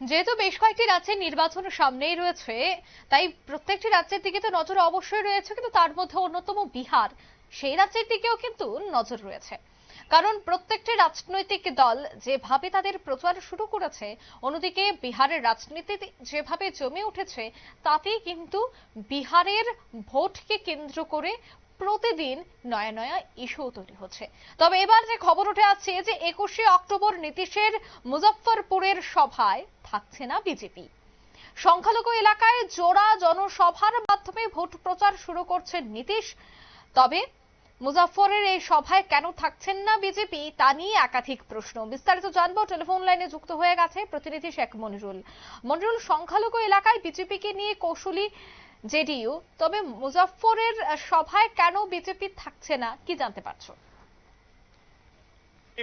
যেহেতু বেশ কয়েকটি রাজ্যের নির্বাচন সামনেই রয়েছে, তাই প্রত্যেকটি রাজ্যের দিকে তো নজর অবশ্যই রয়েছে, কিন্তু তার মধ্যে অন্যতম বিহার। সেই রাজ্যের দিকেও কিন্তু নজর রয়েছে। কারণ প্রত্যেকটি রাজনৈতিক দল যেভাবে তাদের প্রচার শুরু করেছে, অন্যদিকে বিহারের রাজনীতি যেভাবে জমে উঠেছে, তাতেই কিন্তু বিহারের ভোটকে কেন্দ্র করে প্রতিদিন নয়া নয়া ইস্যু তৈরি হচ্ছে। তবে এবার যে খবর উঠে আসছে যে একুশে অক্টোবর নীতিশের মুজফ্ফরপুরের সভায় থাকছে না বিজেপি। সংখ্যালঘু এলাকায় জোড়া জনসভার মাধ্যমে ভোট প্রচার শুরু করছেন নীতিশ। তবে মুজাফফরের এই সভায় কেন থাকছেন না বিজেপি, তা নিয়ে একাধিক প্রশ্ন। বিস্তারিত জানব। টেলিফোন লাইনে যুক্ত হয়ে গেছে প্রতিনিধি শেখ মনিরুল। মনিরুল, সংখ্যালঘু এলাকায় বিজেপিকে নিয়ে কৌশলী জেডিইউ তবে মুজাফফরের সভায় কেন বিজেপি থাকছে না কি জানতে পারছ?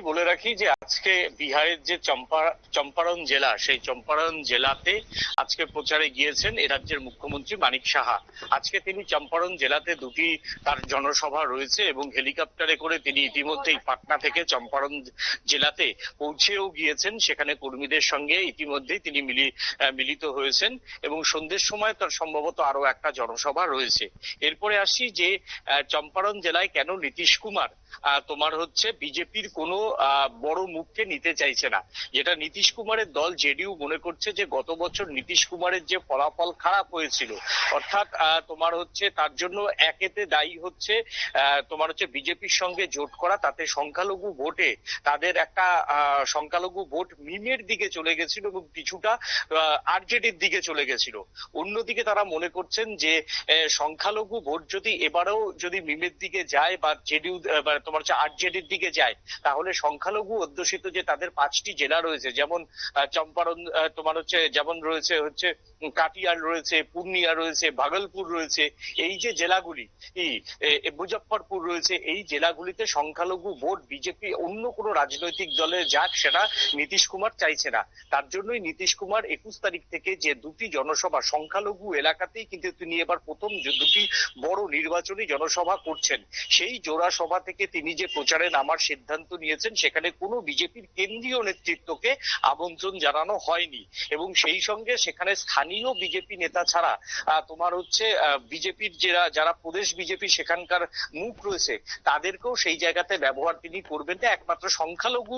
বলে রাখি যে আজকে বিহারের যে চম্পা, চম্পারণ জেলা, সেই চম্পারণ জেলাতে আজকে প্রচারে গিয়েছেন এ রাজ্যের মুখ্যমন্ত্রী মানিক সাহা। আজকে তিনি চম্পারণ জেলাতে দুটি তার জনসভা রয়েছে এবং হেলিকপ্টারে করে তিনি ইতিমধ্যেই পাটনা থেকে চম্পারণ জেলাতে পৌঁছেও গিয়েছেন। সেখানে কর্মীদের সঙ্গে ইতিমধ্যেই তিনি মিলি মিলিত হয়েছেন এবং সন্ধ্যের সময় তার সম্ভবত আরও একটা জনসভা রয়েছে। এরপরে আসি যে চম্পারণ জেলায় কেন নীতিশ কুমার তোমার হচ্ছে বিজেপির কোনো বড় মুখকে নিতে চাইছে না। যেটা নীতিশ কুমারের দল জেডিইউ মনে করছে যে, গত বছর নীতিশ কুমারের যে ফলাফল খারাপ হয়েছিল, অর্থাৎ তোমার হচ্ছে তার জন্য একেতে দায়ী হচ্ছে তোমার হচ্ছে বিজেপির সঙ্গে জোট করা, তাতে সংখ্যালঘু ভোটে তাদের একটা সংখ্যালঘু ভোট মিমের দিকে চলে গেছিল এবং কিছুটা আরজেডির দিকে চলে গেছিল। অন্যদিকে তারা মনে করছেন যে সংখ্যালঘু ভোট যদি এবারেও যদি মিমের দিকে যায় বা জেডিউ তোমার হচ্ছে আরজেডির দিকে যায়, তাহলে সংখ্যালঘু অধ্যুষিত যে তাদের পাঁচটি জেলা রয়েছে, যেমন চম্পারণ তোমার হচ্ছে, যেমন রয়েছে হচ্ছে কাটিয়ার রয়েছে, পূর্ণিয়া রয়েছে, ভাগলপুর রয়েছে, এই যে জেলাগুলি মুজফ্ফরপুর রয়েছে, এই জেলাগুলিতে সংখ্যালঘু ভোট বিজেপি অন্য কোনো রাজনৈতিক দলে যাক সেটা নীতিশ কুমার চাইছে না। তার জন্যই নীতিশ কুমার একুশ তারিখ থেকে যে দুটি জনসভা, সংখ্যালঘু এলাকাতেই কিন্তু তিনি এবার প্রথম দুটি বড় নির্বাচনী জনসভা করছেন, সেই জোড়া সভা থেকে তিনি যে প্রচারে নামার সিদ্ধান্ত নিয়েছেন সেখানে কোনো বিজেপির কেন্দ্রীয় নেতৃত্বকে আমন্ত্রণ জানানো হয়নি। এবং সেই সঙ্গে সেখানে স্থানীয় বিজেপি নেতা ছাড়া তোমার হচ্ছে বিজেপির যারা যারা প্রদেশ বিজেপি সেখানকার মুখ রয়েছে, তাদেরকেও সেই জায়গাতে ব্যবহার তিনি করবেন না। একমাত্র সংখ্যালঘু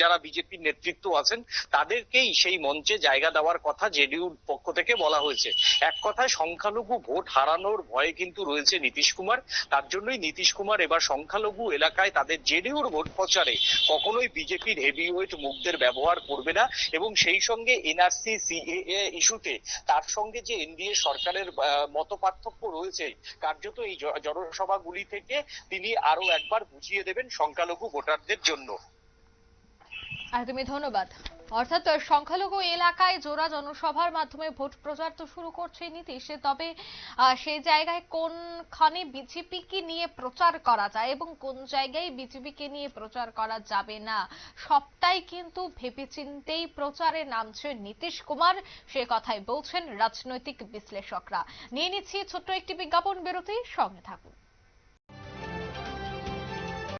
যারা বিজেপির নেতৃত্ব আছেন, তাদেরকেই সেই মঞ্চে জায়গা দেওয়ার কথা জেডিইউর পক্ষ থেকে বলা হয়েছে। এক কথায়, সংখ্যালঘু ভোট হারানোর ভয়ে কিন্তু রয়েছে নীতিশ কুমার। তার জন্যই নীতিশ কুমার এবার সংখ্যালঘু এলাকায় তাদের জেডিইউর ভোট প্রচারে কখনোই বিজেপির হেভিওয়েট মুখদের ব্যবহার করবে না এবং সেই সঙ্গে এনআরসি সিএএ ইস্যুতে তার সঙ্গে যে এনডিএ সরকারের মত পার্থক্য রয়েছে, কার্যত এই জনসভাগুলি থেকে তিনি আরও একবার বুঝিয়ে দেবেন সংখ্যালঘু ভোটারদের জন্য। তুমি ধন্যবাদ। অর্থাৎ সংখ্যালঘু এলাকায় জোড়া জনসভার মাধ্যমে ভোট প্রচার তো শুরু করছে নীতিশ, তবে সেই জায়গায় কোনখানে বিজেপিকে নিয়ে প্রচার করা যায় এবং কোন জায়গায় বিজেপিকে নিয়ে প্রচার করা যাবে না, সবটাই কিন্তু ভেবেচিন্তেই প্রচারে নামছে নীতিশ কুমার। সে কথাই বলছেন রাজনৈতিক বিশ্লেষকরা। নিয়ে নিচ্ছি ছোট্ট একটি বিজ্ঞাপন বিরতি, সঙ্গে থাকুন।